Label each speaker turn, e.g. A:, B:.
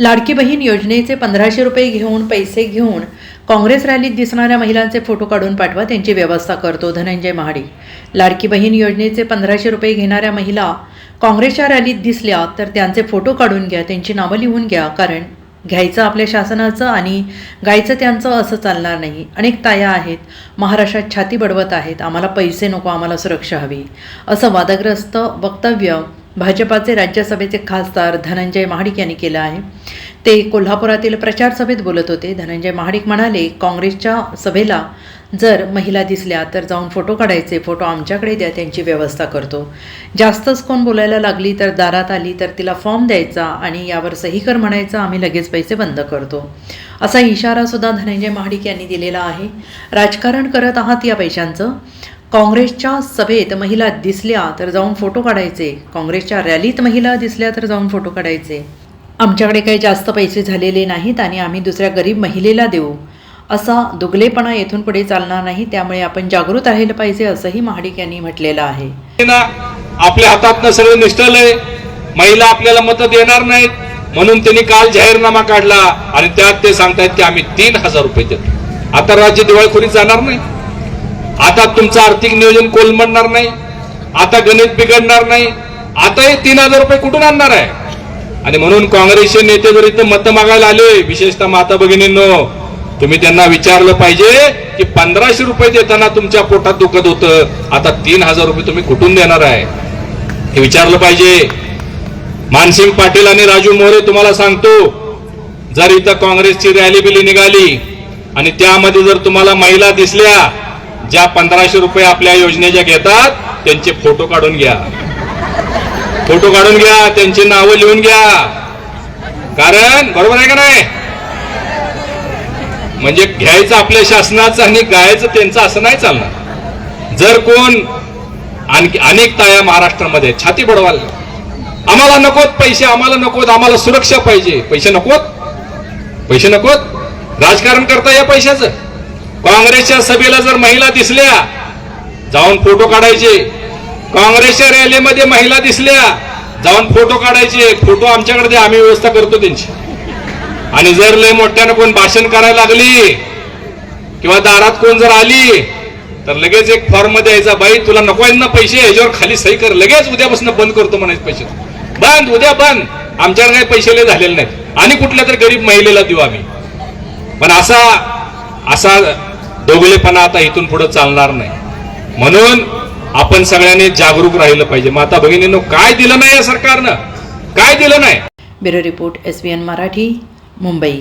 A: लाडकी बहीण योजनेचे पंधराशे रुपये घेऊन पैसे घेऊन काँग्रेस रॅलीत दिसणाऱ्या महिलांचे फोटो काढून पाठवा त्यांची व्यवस्था करतो धनंजय महाडिक. लाडकी बहीण योजनेचे पंधराशे रुपये घेणाऱ्या महिला काँग्रेसच्या रॅलीत दिसल्या तर त्यांचे फोटो काढून घ्या त्यांची नावं लिहून घ्या कारण घ्यायचं आपल्या शासनाचं आणि गायचं त्यांचं असं चालणार नाही. अनेक ताया आहेत महाराष्ट्रात छाती बडवत आहेत आम्हाला पैसे नको आम्हाला सुरक्षा हवी असं वादग्रस्त वक्तव्य भाजपाचे राज्यसभेचे खासदार धनंजय महाडिक यांनी केलं आहे. ते कोल्हापुरातील प्रचार सभेत बोलत होते. धनंजय महाडिक म्हणाले काँग्रेसच्या सभेला जर महिला दिसल्या तर जाऊन फोटो काढायचे. फोटो आमच्याकडे द्या त्यांची व्यवस्था करतो. जास्तच कोण बोलायला लागली तर दारात आली तर तिला फॉर्म द्यायचा आणि यावर सही कर म्हणायचा. आम्ही लगेच पैसे बंद करतो. असा इशारासुद्धा धनंजय महाडिक यांनी दिलेला आहे. राजकारण करत आहात या पैशांचं. काँग्रेसच्या सभेत महिला दिसल्या तर जाऊन फोटो काढायचे. काँग्रेसच्या रॅलीत महिला दिसल्या तर जाऊन फोटो काढायचे. आमच्याकडे काही जास्त पैसे झालेले नाहीत आणि आम्ही दुसऱ्या गरीब महिलेला देऊ. असा दुगलेपणा येथून पुढे चालणार नाही त्यामुळे आपण जागृत राहिलं पाहिजे असंही महाडिक यांनी म्हटलेलं आहे.
B: ना आपल्या हातात सगळं निष्ठलंय महिला आपल्याला मत देणार नाहीत. म्हणून त्यांनी काल जाहीरनामा काढला आणि त्यात ते सांगतायत की आम्ही तीन हजार रुपये देतो. आता राज्य दिवाळखोरीत जाणार नाही. आता तुमचं आर्थिक नियोजन कोलमडणार नाही आता गणित बिघडणार नाही आता हे तीन हजार रुपये कुठून आणणार आहे? आणि म्हणून काँग्रेसचे नेते जर इथं मत मागायला आले विशेषतः माता भगिनींनो तुम्ही त्यांना विचारलं पाहिजे की पंधराशे रुपये देताना तुमच्या पोटात दुखत होतं आता तीन हजार रुपये तुम्ही कुठून देणार आहे? हे विचारलं पाहिजे. मानसिंग पाटील आणि राजू मोरे तुम्हाला सांगतो जर इथं काँग्रेसची रॅली बिली निघाली आणि त्यामध्ये जर तुम्हाला महिला दिसल्या ज्या पंधराशे रुपये आपल्या योजनेच्या घेतात त्यांचे फोटो काढून घ्या. फोटो काढून घ्या त्यांची नावं लिहून घ्या. कारण बरोबर आहे का नाही? म्हणजे घ्यायचं आपल्या शासनाचं आणि गायचं त्यांचं असं नाही चालणार. जर कोण आणखी अनेक ताया महाराष्ट्रामध्ये छाती बडवाल. आम्हाला नकोत पैसे आम्हाला नकोत आम्हाला सुरक्षा पाहिजे. पैसे नकोत? पैसे नकोत? राजकारण करता या पैशाचं. काँग्रेसच्या सभेला जर महिला दिसल्या जाऊन फोटो काढायचे. काँग्रेसच्या रॅलीमध्ये महिला दिसल्या जाऊन फोटो काढायचे. फोटो आमच्याकडे द्या आम्ही व्यवस्था करतो त्यांची. आणि जर लय मोठ्यानं कोण भाषण करायला लागली किंवा दारात कोण जर आली तर लगेच एक फॉर्ममध्ये यायचा बाई तुला नको आहेत ना पैसे याच्यावर खाली सही कर लगेच उद्यापासून बंद करतो म्हणायचे पैसे. बंद उद्या बंद. आमच्याकडे काही पैसे लय झालेले नाहीत. आणि कुठल्या तरी गरीब महिलेला देऊ आम्ही. पण असा असा डोगलेपणा आता इथून पुढे चालणार नाही. म्हणून आपण सगळ्यांनी जागरूक राहिलं पाहिजे. माता भगिनींनो काय दिलं नाही या सरकारनं? काय दिलं नाही?
A: Bureau report S Marathi Mumbai.